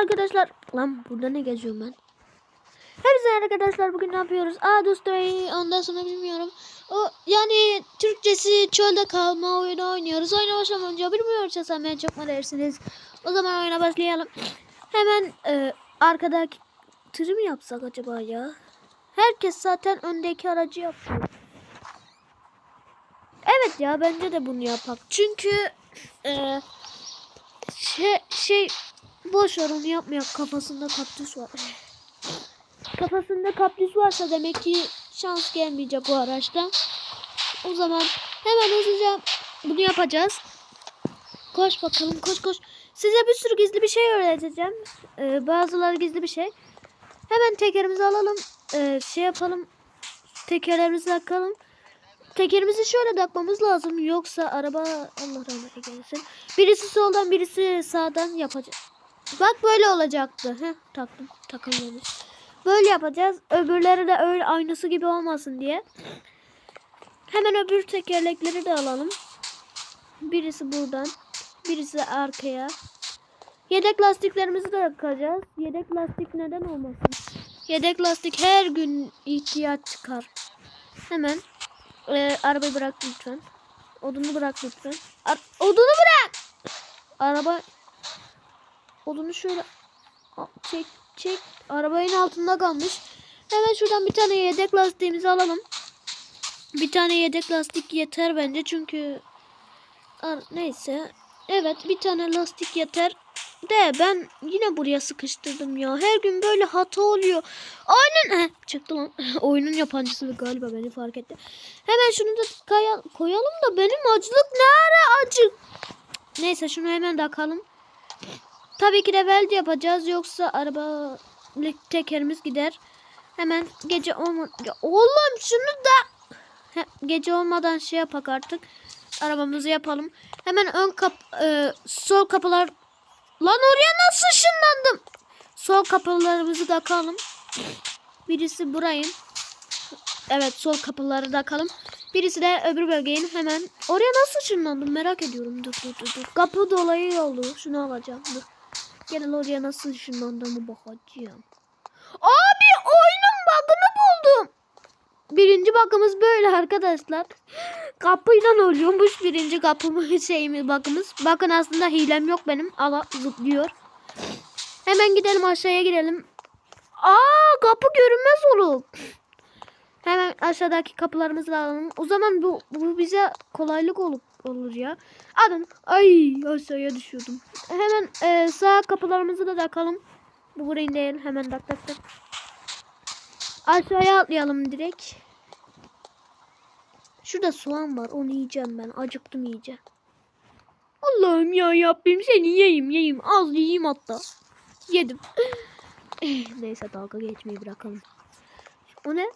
arkadaşlar. Lan burada ne geziyorum ben? Hepsi arkadaşlar bugün ne yapıyoruz? Aa Dostay ondan sonra bilmiyorum. O yani Türkçesi çölde kalma oyunu oynuyoruz. Oyuna başlamadan önce bilmiyorsa hemen çok mu dersiniz? O zaman oyuna başlayalım. Hemen e, arkadaki tırı mı yapsak acaba ya? Herkes zaten öndeki aracı yapıyor. Evet ya bence de bunu yapak. Çünkü e, şey, şey boş ver onu yapmayak kafasında kaktüs var. Kafasında kaktüs varsa demek ki şans gelmeyecek o araçta. O zaman hemen hızlıca bunu yapacağız. Koş bakalım koş koş. Size bir sürü gizli bir şey öğreteceğim. Ee, bazıları gizli bir şey. Hemen tekerimizi alalım. Ee, şey yapalım. Tekerlerimizi takalım. Tekerimizi şöyle takmamız lazım. Yoksa araba Allah rahmet eylesin. Birisi soldan birisi sağdan yapacak. Bak böyle olacaktı. Heh, taktım. Takılmamış. Böyle yapacağız. Öbürleri de öyle aynısı gibi olmasın diye. Hemen öbür tekerlekleri de alalım. Birisi buradan. Birisi arkaya. Yedek lastiklerimizi de takacağız. Yedek lastik neden olmasın? Yedek lastik her gün ihtiyaç çıkar. Hemen ee, arabayı bırak lütfen. Odunu bırak lütfen. Ar- odunu bırak. Araba odunu şöyle çek çek. Arabanın altında kalmış. Hemen şuradan bir tane yedek lastiğimizi alalım. Bir tane yedek lastik yeter bence çünkü neyse. Evet bir tane lastik yeter. De ben yine buraya sıkıştırdım ya. Her gün böyle hata oluyor. Aynen. Heh, çıktı lan. Oyunun yabancısı galiba beni fark etti. Hemen şunu da koyalım da benim acılık ne ara acı. Neyse şunu hemen takalım. Tabii ki de weld yapacağız yoksa araba tekerimiz gider. Hemen gece olma Ya oğlum şunu da He, gece olmadan şey yapak artık. Arabamızı yapalım. Hemen ön kap e, sol kapılar Lan oraya nasıl ışınlandım? Sol kapılarımızı takalım. Birisi burayın. Evet sol kapıları takalım. Birisi de öbür bölgenin hemen. Oraya nasıl ışınlandım merak ediyorum. Dur dur dur. dur. Kapı dolayı oldu. Şunu alacağım. Dur. Gel oraya nasıl ışınlandığımı bakacağım. Abi oyunun bug'ını buldum. Birinci bakımız böyle arkadaşlar. Kapıyla oluyormuş birinci kapımı şeyimi bakımız. Bakın aslında hilem yok benim. Ala zıplıyor. Hemen gidelim aşağıya girelim. Aa kapı görünmez olur. Hemen aşağıdaki kapılarımızı alalım. O zaman bu, bu bize kolaylık olur, olur ya. Adın. Ay aşağıya düşüyordum. Hemen e, sağ kapılarımızı da takalım. Bu burayı değil. Hemen tak tak tak. Aşağıya atlayalım direkt. Şurada soğan var. Onu yiyeceğim ben. Acıktım iyice. Allah'ım ya yapayım seni yiyeyim yiyeyim. Az yiyeyim hatta. Yedim. Neyse dalga geçmeyi bırakalım. O ne?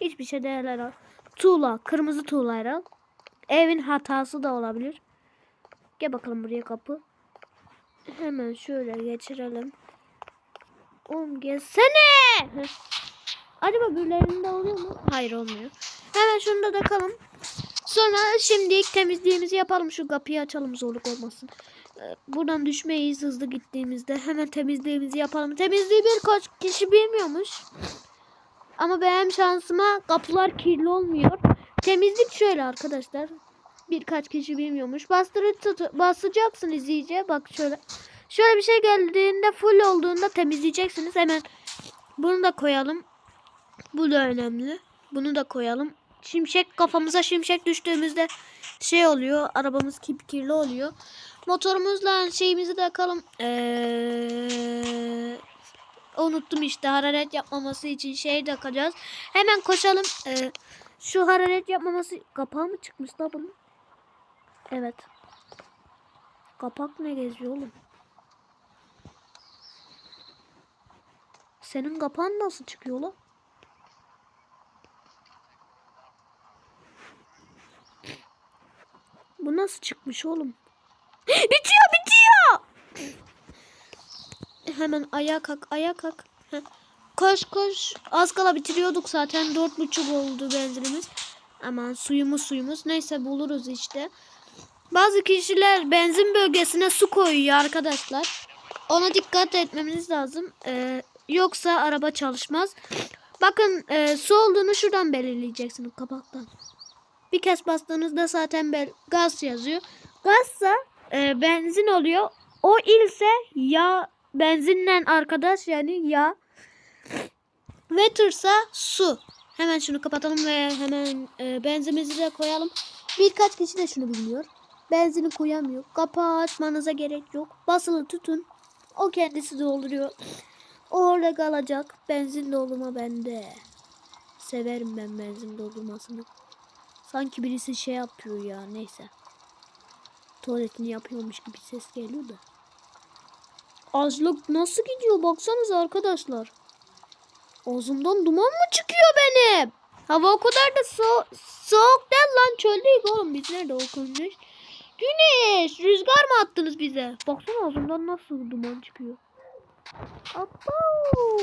Hiçbir şey herhalde. Tuğla. Kırmızı tuğla herhalde. Evin hatası da olabilir. Gel bakalım buraya kapı. Hemen şöyle geçirelim. Oğlum gelsene. Heh. Acaba birilerinde oluyor mu? Hayır olmuyor. Hemen şunu da takalım. Sonra şimdi temizliğimizi yapalım. Şu kapıyı açalım zorluk olmasın. Ee, Buradan düşmeyiz hızlı gittiğimizde. Hemen temizliğimizi yapalım. Temizliği birkaç kişi bilmiyormuş. Ama benim şansıma kapılar kirli olmuyor. Temizlik şöyle arkadaşlar. Birkaç kişi bilmiyormuş. Bastırı tut basacaksınız iyice. Bak şöyle. Şöyle bir şey geldiğinde full olduğunda temizleyeceksiniz. Hemen bunu da koyalım. Bu da önemli. Bunu da koyalım. Şimşek kafamıza şimşek düştüğümüzde şey oluyor. Arabamız kirli oluyor. Motorumuzla şeyimizi de takalım. Ee, unuttum işte hararet yapmaması için şey takacağız. Hemen koşalım. Ee, şu hararet yapmaması kapağı mı çıkmış da bunun? Evet. Kapak ne geziyor oğlum? Senin kapağın nasıl çıkıyor lan? Bu nasıl çıkmış oğlum? bitiyor bitiyor. Hemen ayağa kalk ayağa kalk. Koş koş. Az kala bitiriyorduk zaten. Dört buçuk oldu benzinimiz. Aman suyumuz suyumuz. Neyse buluruz işte. Bazı kişiler benzin bölgesine su koyuyor arkadaşlar. Ona dikkat etmemiz lazım. Ee, yoksa araba çalışmaz. Bakın e, su olduğunu şuradan belirleyeceksiniz kapaktan. Bir kez bastığınızda zaten gaz yazıyor. Gazsa e, benzin oluyor. O ilse ya benzinle arkadaş yani ya. Water'sa su. Hemen şunu kapatalım ve hemen e, benzinimizi de koyalım. Birkaç kişi de şunu bilmiyor. Benzini koyamıyor. Kapağı açmanıza gerek yok. Basılı tutun. O kendisi dolduruyor. Orada kalacak. Benzin doldurma bende. Severim ben benzin doldurmasını. Sanki birisi şey yapıyor ya neyse. Tuvaletini yapıyormuş gibi ses geliyor da. Açlık nasıl gidiyor baksanıza arkadaşlar. Ağzımdan duman mı çıkıyor benim? Hava o kadar da so soğuk değil lan çöldeyiz oğlum biz nerede o güneş? Rüzgar mı attınız bize? Baksana ağzımdan nasıl duman çıkıyor. Abo.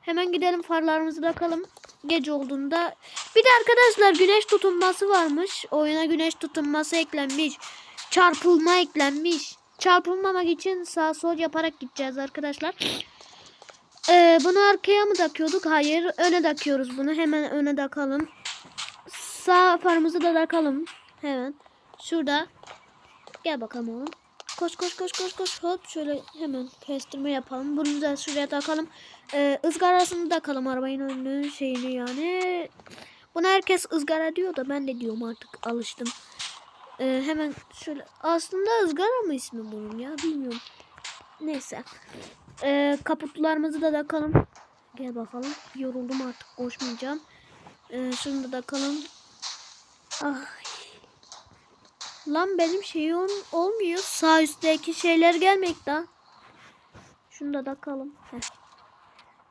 Hemen gidelim farlarımızı takalım. Gece olduğunda. Bir de arkadaşlar güneş tutunması varmış. Oyuna güneş tutunması eklenmiş. Çarpılma eklenmiş. Çarpılmamak için sağ sol yaparak gideceğiz arkadaşlar. Ee, bunu arkaya mı takıyorduk? Hayır. Öne takıyoruz bunu. Hemen öne takalım. Sağ farımızı da takalım. Hemen. Şurada. Gel bakalım oğlum. Koş koş koş koş koş. Hop şöyle hemen kestirme yapalım. Bunu da şuraya takalım. Ee, ızgarasını takalım arabanın önünün şeyini yani. Buna herkes ızgara diyor da ben de diyorum artık alıştım. Ee, hemen şöyle. Aslında ızgara mı ismi bunun ya bilmiyorum. Neyse. Ee, kaputlarımızı da takalım. Gel bakalım. Yoruldum artık koşmayacağım. Ee, şunu da takalım. Ah. Lan benim şeyim olmuyor. Sağ üstteki şeyler gelmek daha. Şunu da takalım. Heh.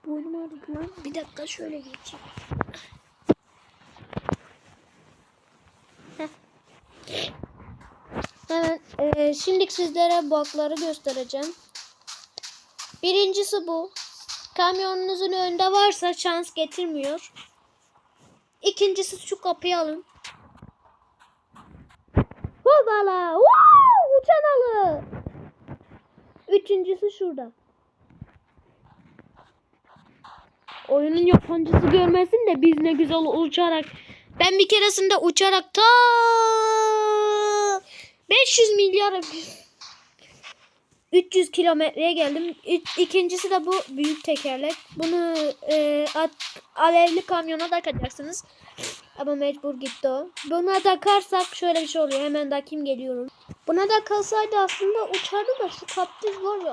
Boynum ağrıdı lan. Bir dakika şöyle geçeyim. Evet. eee, şimdi sizlere bakları göstereceğim. Birincisi bu. Kamyonunuzun önünde varsa şans getirmiyor. İkincisi şu kapıyı alın. Hopala. Wow! Uçan alı. Üçüncüsü şurada. Oyunun yapancısı görmesin de biz ne güzel uçarak. Ben bir keresinde uçarak ta 500 milyar 300 kilometreye geldim. İkincisi de bu büyük tekerlek. Bunu e, at- alevli kamyona takacaksınız. Ama mecbur gitti o. Buna takarsak şöyle bir şey oluyor. Hemen takayım geliyorum. Buna da kalsaydı aslında uçardı da şu kaptüz var ya.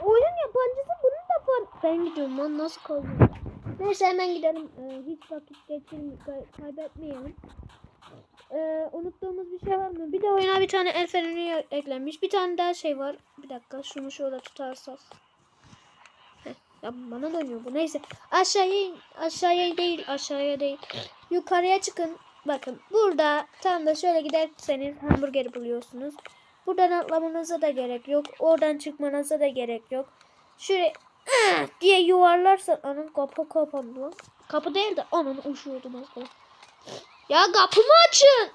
Oyunun yabancısı bunu da var. Ben gidiyorum lan nasıl kalıyor? Neyse hemen gidelim. Ee, hiç vakit geçirme, kay- kaybetmeyelim. Ee, unuttuğumuz bir şey var mı? Bir de oyuna bir tane el freni eklenmiş. Bir tane daha şey var. Bir dakika şunu şöyle tutarsak. Heh, ya bana dönüyor bu. Neyse. Aşağıya. Aşağıya değil. Aşağıya değil. Yukarıya çıkın. Bakın burada tam da şöyle giderseniz hamburgeri buluyorsunuz. Buradan atlamanıza da gerek yok. Oradan çıkmanıza da gerek yok. "Ah!" diye yuvarlarsan onun kapı kapandı. Kapı değil de onun uçuyordum aslında. Ya kapımı açın.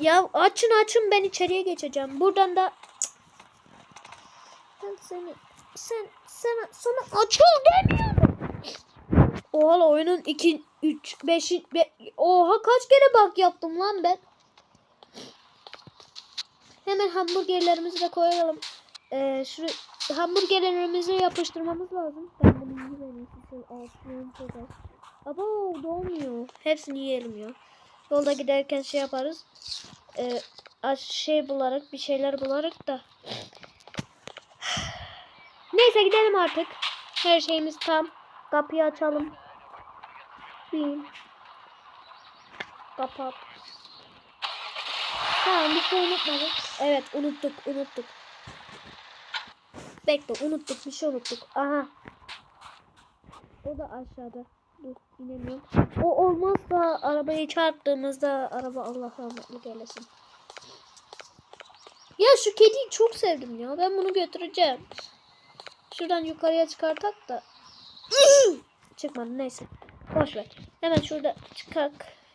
Ya açın açın ben içeriye geçeceğim. Buradan da ben seni sen sana sana açıl demiyorum. Oha oyunun 2 3 5 Oha kaç kere bak yaptım lan ben. Hemen hamburgerlerimizi de koyalım. Ee, şu hamburgerlerimizi yapıştırmamız lazım. Ben bunu yiyeyim. Şöyle altına koyalım. Aba dolmuyor. Hepsini yiyelim ya. Yolda giderken şey yaparız. Ee, şey bularak bir şeyler bularak da. Neyse gidelim artık. Her şeyimiz tam. Kapıyı açalım. Bin. Kapat. Tamam bir şey unutmadık. Evet unuttuk unuttuk. Bekle unuttuk bir şey unuttuk. Aha. O da aşağıda. Dur inemiyorum. O olmazsa arabayı çarptığımızda araba Allah rahmetli eylesin. Ya şu kediyi çok sevdim ya. Ben bunu götüreceğim. Şuradan yukarıya çıkartak da. Çıkmadı neyse. Boş ver. Hemen şurada çıkak.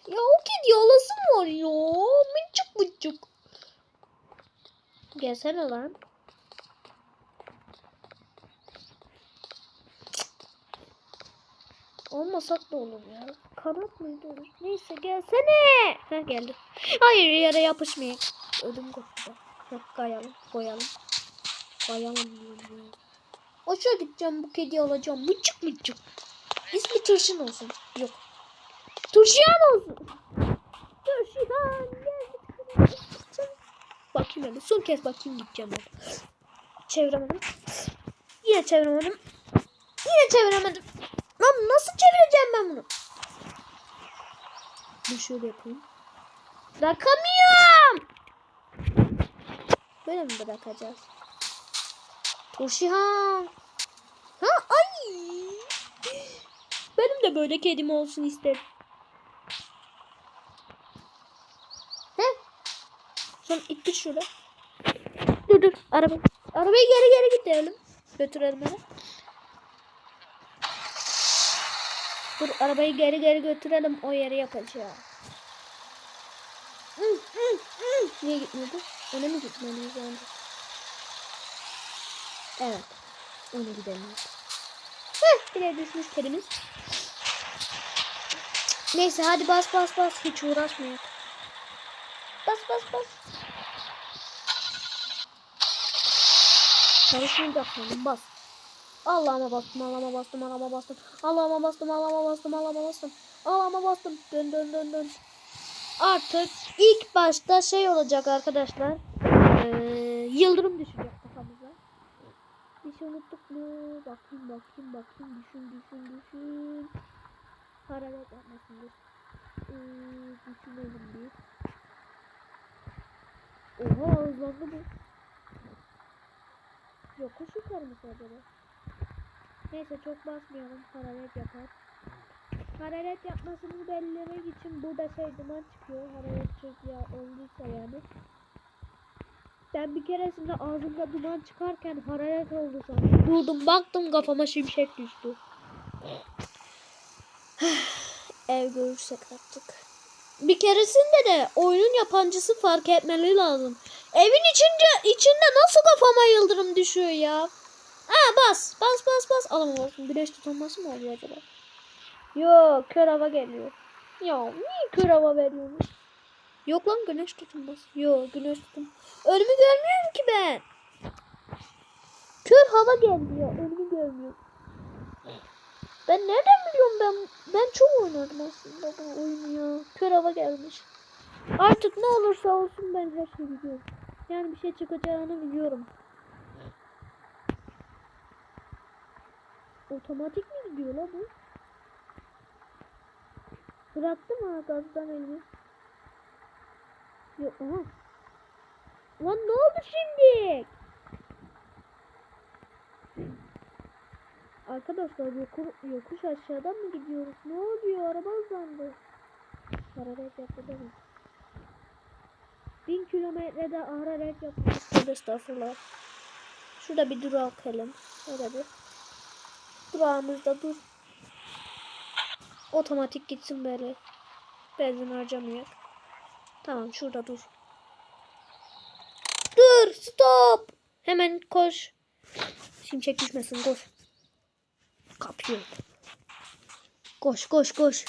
Ya o kedi yalası var ya? Mıncık mıncık. Gelsene lan. Olmasak da olur ya. Kanat mıydı olur? Neyse gelsene. Heh geldi. Hayır yere yapışmayın. Ödüm koptu. Kayalım. Koyalım. Ya. Aşağı gideceğim bu kediyi alacağım. Mıcık mıcık. İsmi Turşin olsun. Yok. Turşiyan olsun. Turşiyan. gel. Bakayım hele. Son kez bakayım gideceğim ben. Çeviremedim. Yine çeviremedim. Yine çeviremedim. Lan nasıl çevireceğim ben bunu? Dur şöyle yapayım. Bırakamıyorum. Böyle mi bırakacağız? Turşihan. Ha ay. Benim de böyle kedim olsun isterim. He? Son ittir şurada. Dur dur araba. Arabayı geri geri götürelim. Götürelim hele. Dur arabayı geri geri götürelim o yere yapacağım. Niye gitmedi? Öne mi gitmeliyiz önce? Evet. Öne gidelim. Heh, bile düşmüş kedimiz. Neyse hadi bas bas bas. Hiç uğraşmayın. Bas bas bas. Karışmayacaksın bas. Allah'ıma bastım, Allah'ıma bastım, Allah'ıma bastım. Allah'ıma bastım, Allah'ıma bastım, Allah'ıma bastım. Allah'ıma bastım. Dön dön dön dön. Artık ilk başta şey olacak arkadaşlar. Ee, yıldırım düşecek kafamıza. Bir şey unuttuk mu? Bakayım bakayım bakayım. Düşün düşün düşün. Hararet yapmasındır. Ee, düşünelim bir. Oha hızlandı bu. Yokuş yukarı mı acaba? Neyse çok basmayalım. Hararet yapar. Hararet yapmasını belirlemek için burada şey çıkıyor. Hararet ya olduysa yani. Ben bir keresinde ağzımda duman çıkarken hararet oldu sandım. Durdum baktım kafama şimşek düştü. Ev görürsek artık. Bir keresinde de oyunun yapancısı fark etmeli lazım. Evin içince içinde nasıl kafama yıldırım düşüyor ya? Aa bas bas bas bas. Alamam olsun. Güneş tutulması mı oluyor acaba? Yok kör hava geliyor. Ya niye kör hava veriyorsunuz? Yok lan güneş tutulması. Yok güneş tutum. Önümü görmüyorum ki ben. Kör hava geliyor. Önümü görmüyorum. Ben nereden biliyorum ben? Ben çok oynadım aslında bu oyunu ya. Kör hava gelmiş. Artık ne olursa olsun ben her şeyi biliyorum. Yani bir şey çıkacağını biliyorum. Otomatik mi gidiyor la bu? Bıraktım ha gazdan elini. Yok aha. Lan ne oldu şimdi? Arkadaşlar yoku, yokuş aşağıdan mı gidiyoruz? Ne oluyor? Araba hızlandı. Hararet yaptı mı? Bin kilometrede hararet yapmak istedi estağfurullah. Şurada bir durakalım. Öyle bir. Durağımızda dur. Otomatik gitsin böyle. Benzin harcamıyor. Tamam şurada dur. Dur stop. Hemen koş. Şimşek düşmesin koş. Kapıyor. Koş koş koş.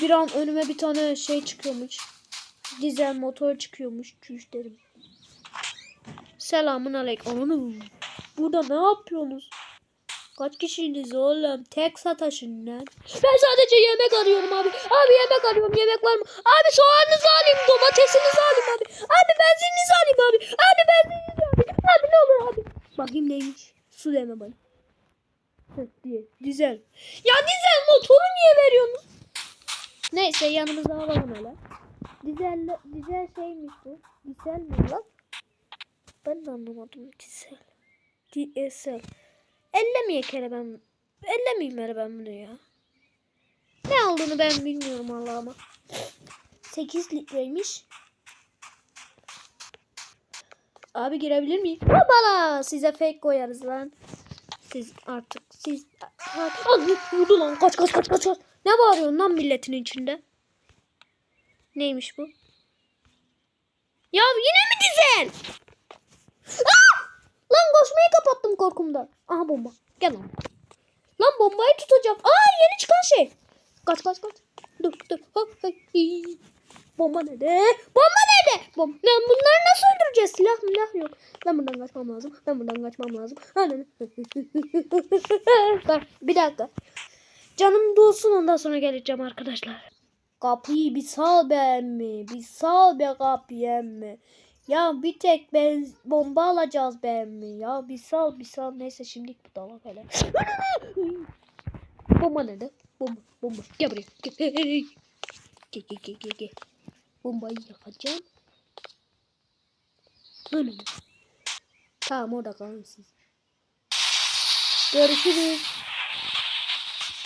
Bir an önüme bir tane şey çıkıyormuş. Dizel motor çıkıyormuş. Çüş derim. Selamun aleyküm. Burada ne yapıyorsunuz? Kaç kişiniz oğlum? Tek sataşın lan. Ben sadece yemek arıyorum abi. Abi yemek arıyorum. Yemek var mı? Abi soğanınızı alayım. Domatesinizi alayım abi. Abi benzininizi alayım abi. Abi benzininizi alayım. Abi ne olur abi. Bakayım neymiş. Su deme bana. Dizel. Ya dizel motoru niye veriyorsunuz? Neyse yanımıza alalım hele. Dizel, dizel şeymiş bu. Dizel mi lan? Ben de anlamadım dizel. DSL. Ellemeyek hele ben. Ellemeyeyim hele ben bunu ya. Ne olduğunu ben bilmiyorum Allah'ıma. 8 litreymiş. Abi girebilir miyim? Hoppala size fake koyarız lan. Siz artık siz... Ah, vurdu lan kaç kaç kaç kaç. Ne bağırıyorsun lan milletin içinde? Neymiş bu? Ya yine mi dizel? Ah! Lan koşmayı kapattım korkumdan. Aha bomba. Gel lan. Lan bombayı tutacak. Aa yeni çıkan şey. Kaç kaç kaç. Dur dur. Ha, ha, hi. Bomba nerede? Bomba nerede? Bom lan bunları nasıl öldüreceğiz? Silah milah yok. Ben buradan kaçmam lazım. Ben buradan kaçmam lazım. Dur bir dakika. Canım dolsun ondan sonra geleceğim arkadaşlar. Kapıyı bir sal be emmi. Bir sal be kapıyı emmi. Ya bir tek ben bomba alacağız be emmi. Ya bir sal bir sal. Neyse şimdilik bu dalak hele. bomba nerede? Bomba bomba. Gel buraya. Gel gel gel gel gel. Bombayı yakacağım. Böyle mi? Tamam orada kalın siz. Görüşürüz.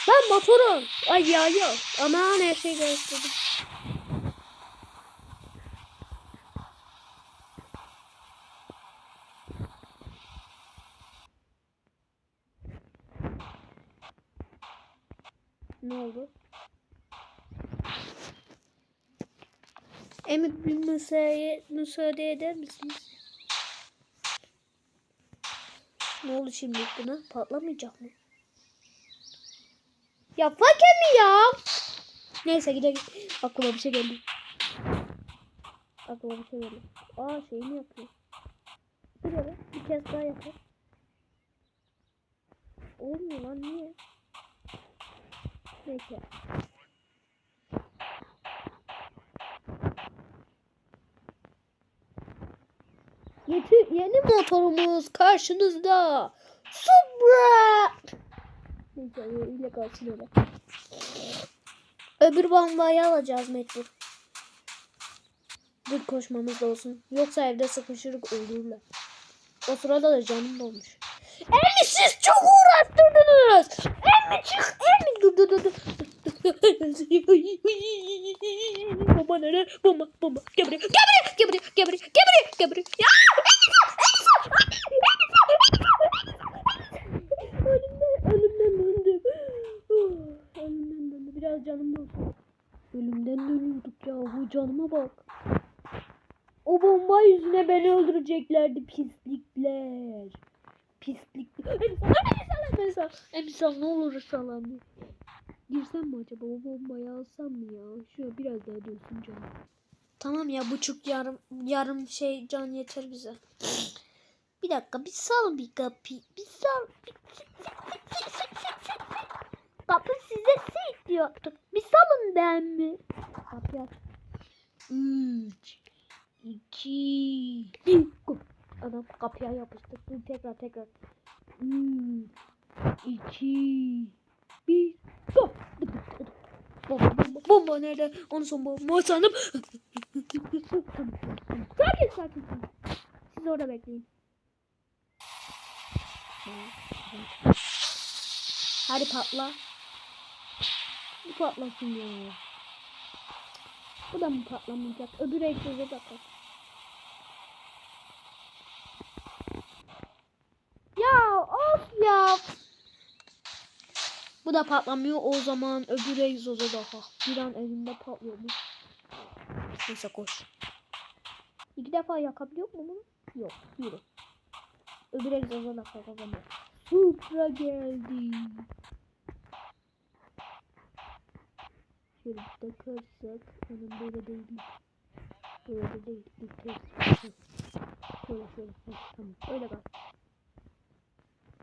Ben motorum. Ay ya ya. Aman her şey gösterdim. Ne oldu? Emi bir müsaade, müsaade eder misiniz? Ne oldu şimdi buna? Patlamayacak mı? Ya fakir mi ya? Neyse gidelim. Aklıma bir şey geldi. Aklıma bir şey geldi. Aa şey mi yapıyor? Dur ya bir kez daha yapar. Olmuyor lan niye? Neyse. Yeti, yeni motorumuz karşınızda. Supra. Neyse öyle kalsın. Öbür bombayı alacağız mecbur. Dur koşmamız olsun. Yoksa evde sıkışırık ölürler. O sırada da canım dolmuş. Emmi siz çok uğraştırdınız. Emmi çık. Dur dur dur. bomba nere? Bomba bomba. Gel buraya. Gel buraya. Gel buraya. Gel buraya. Gel buraya. Ya! Ölümden, ölümden döndüm. Ölümden döndü. Biraz canım dolsun. Ölümden dönüyorduk ya. Bu canıma bak. O bomba yüzüne beni öldüreceklerdi pislikler. Pislikler. Emsal, emsal, emsal ne olur salam. Girsem mi acaba o bombayı alsam mı ya? Şöyle biraz daha dönsün canım. Tamam ya buçuk yarım yarım şey can yeter bize. Bir dakika bir sal bir kapı. Bir sal. Kapı size şey diyordu. Bir salın ben mi? Kapı aç. Üç. İki. Adam kapıya yapıştı. Tekrar tekrar. Üç. İki. Bir. Go. Bomba bomba bomba nerede? Onu son bomba sandım. sakin sakin. Siz orada bekleyin. Hadi patla. Bu patlasın ya. Bu da mı patlamayacak? Öbür egzoza bakar. Ya of ya. Bu da patlamıyor. O zaman öbür egzoza bak. Bir an elimde patlıyormuş. Neyse koş. İki defa yakabiliyor mu bunu? Yok. Yürü. Öbür egzoza da bakalım. Supra geldi. Şöyle takarsak onun böyle değil. Böyle değil. Şöyle şöyle. Tamam. Öyle kal.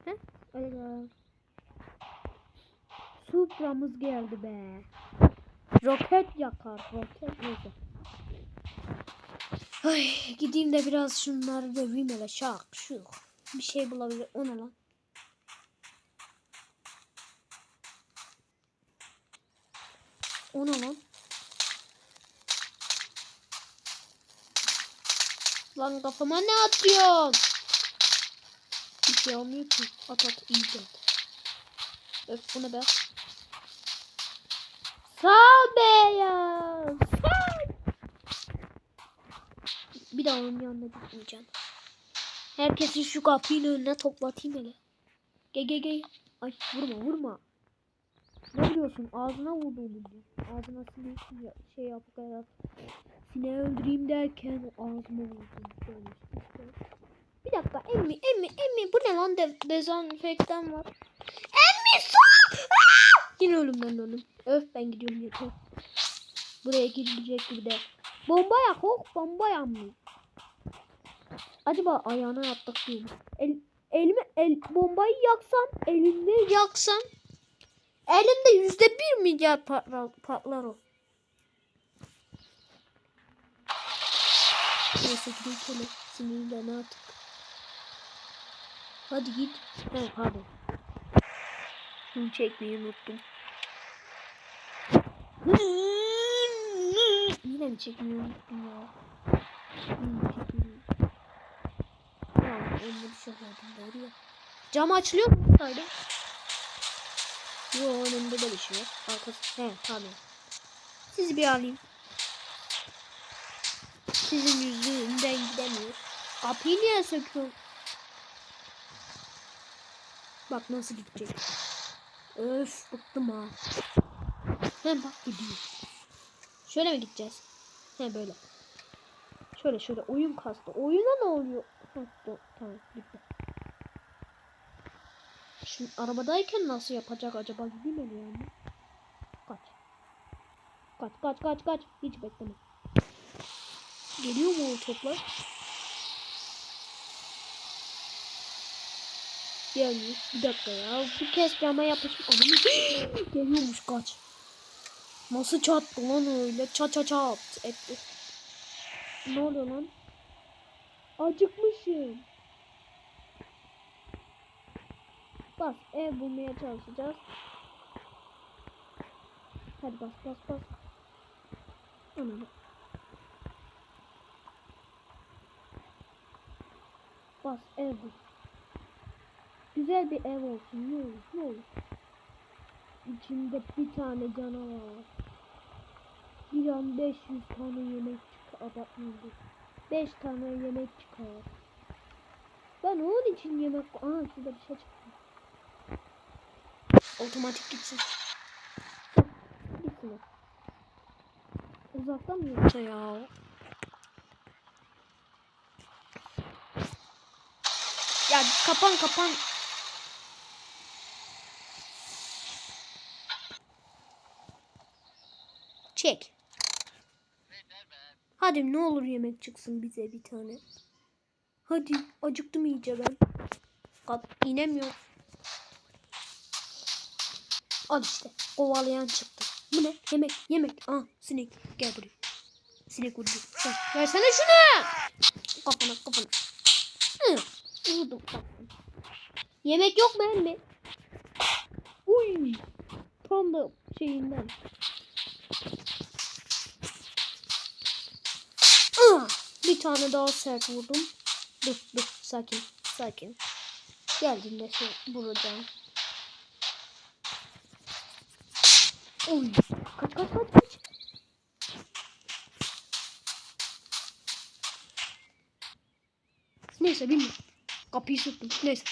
Heh, öyle kal. Supra'mız geldi be. Roket yakar. Roket neyse. Ay gideyim de biraz şunları döveyim hele şak şuk. Bir şey bulabilir. O ne lan? O ne lan? Lan kafama ne atıyorsun? Bir şey olmuyor ki. At at iyi de. Öf bu ne be? Sal. Bir daha onun yanına gitmeyeceğim. Herkesi şu kapının önüne toplatayım hele. Gel gel gel. Ay vurma vurma. Ne biliyorsun? Ağzına vurduğumu diyor. Ağzına sinek şey yapıp herhalde. Sineği öldüreyim derken ağzıma vurdum. Bir dakika emmi emmi emmi bu ne lan De dezenfektan var. Emmi su! Aa! Yine ölümden döndüm. Öf ben gidiyorum yeter. Buraya girilecek gibi de. Bomba yak ok bomba yanmıyor. Acaba ayağına yaptık değil mi? El, elimi el bombayı yaksam elinde yaksam elimde yüzde bir milyar patlar, patlar o. Neyse gidelim sinirlen artık. Hadi git. He pardon. Bunu çekmeyi unuttum. Yine mi çekmeyi unuttum ya? Tamam, elime bir şey yapmadım doğru ya. Cam açılıyor mu buradaydı? Yo önümde de bir şey yok. Arkası. He tamam. Sizi bir alayım. Sizin yüzünden gidemiyor. Kapıyı niye söküyorsun? Bak nasıl gidecek. Öf bıktım ha. Hem bak gidiyor. Şöyle mi gideceğiz? He böyle. Şöyle şöyle oyun kastı. Oyuna ne oluyor? Tamam gitti. Şimdi arabadayken nasıl yapacak acaba gidemedi yani. Kaç. Kaç kaç kaç kaç. Hiç bekleme. Geliyor mu o toplar? Gelmiyor. Bir dakika ya. Bir kez cama yapışmış. Anam. Geliyormuş kaç. Nasıl çattı lan öyle? Çat çat çat etti. Ne oluyor lan? Acıkmışım. Bas ev bulmaya çalışacağız. Hadi bas bas bas. Anladım. Bas ev bul. Güzel bir ev olsun ne olur ne olur. İçinde bir tane canavar var. Bir an 500 tane yemek çıkar. Abartmıyorum. 5 tane yemek çıkar. Ben onun için yemek... Aa şurada bir şey çıktı. Otomatik gitsin. Gitsin. Uzaktan mı yoksa ya? Ya kapan kapan. Çek. Hadi ne olur yemek çıksın bize bir tane. Hadi acıktım iyice ben. Kat inemiyorum. Al işte kovalayan çıktı. Bu ne? Yemek yemek. Aa sinek gel buraya. Sinek vurdu. Ver, versene şunu. Kafana kafana. Hı. Vurdum. Yemek yok mu anne? Uy. Tam şeyinden. Bir tane daha sert vurdum. Dur dur sakin sakin. Geldiğinde şey vuracağım. Oy. Kaç kaç kaç kaç. Neyse bilmiyorum. Kapıyı sürttüm. Neyse.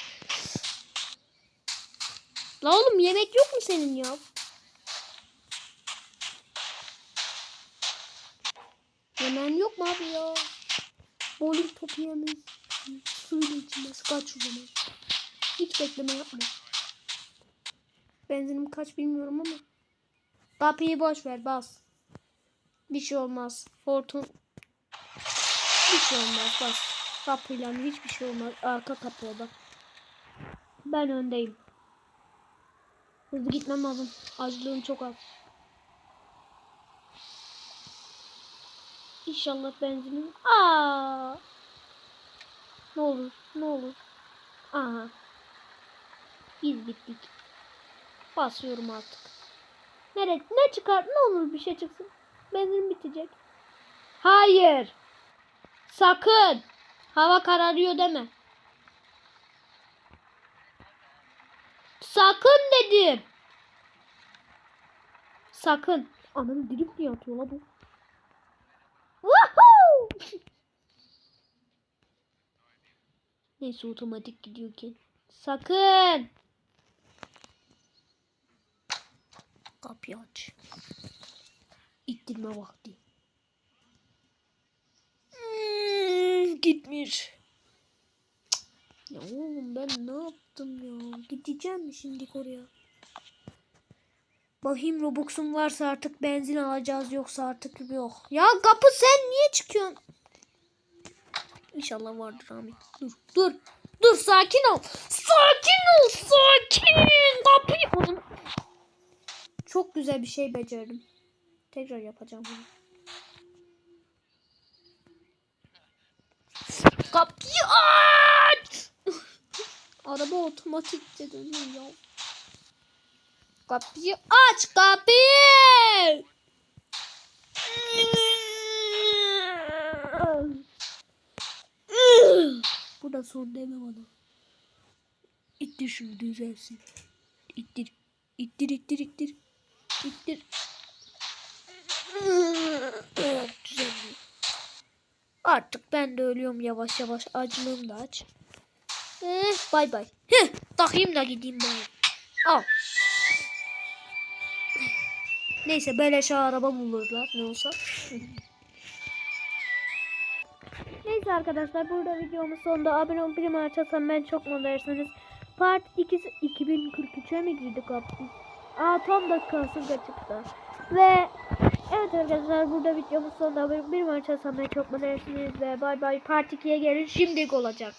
La oğlum yemek yok mu senin ya? Yemen yok mu abi ya? Bowling topu yemeyiz. Suyla içmez. Kaç. Hiç bekleme yapma. Benzinim kaç bilmiyorum ama. Kapıyı boş ver bas. Bir şey olmaz. Hortum. Bir şey olmaz bas. Kapıyla hiçbir şey olmaz. Arka kapı o da. Ben öndeyim. Hızlı gitmem lazım. Acılığım çok az. İnşallah benzinim. Aa! Ne olur, ne olur. Aha. Biz bittik. Basıyorum artık. Nere ne çıkar? Ne olur bir şey çıksın. Benzin bitecek. Hayır. Sakın. Hava kararıyor deme. Sakın dedim. Sakın. Ananı dirip niye atıyor la bu? Woohoo! Neyse otomatik gidiyorken. Sakın. kapıyı aç. İttirme vakti. Hmm, gitmiş. Ya oğlum ben ne yaptım ya? Gideceğim şimdi oraya. Bakayım Robux'um varsa artık benzin alacağız yoksa artık yok. Ya kapı sen niye çıkıyorsun? İnşallah vardır Ahmet. Dur dur. Dur sakin ol. Sakin ol sakin. Kapıyı. Çok güzel bir şey becerdim. Tekrar yapacağım bunu. Kapıyı aç. Araba otomatikte dönüyor ya. Kapıyı aç kapıyı. Bu da son deme bana. İttir şunu düzelsin. İttir. İttir ittir ittir. İttir. Artık ben de ölüyorum yavaş yavaş. Acılığım da aç. Eh, bay bay. Heh, takayım da gideyim bari. Al. Neyse beleşe araba bulurlar ne olsa. Neyse arkadaşlar burada videomuz sonunda abone olup prim açarsan ben çok mu verseniz Part 2'si 2043'e mi girdik abi? Aa tam dakikası kaçıp da. Ve evet arkadaşlar burada videomuz sonunda abone olup prim açarsan ben çok mu versiniz ve bay bay Part 2'ye gelin şimdilik olacak.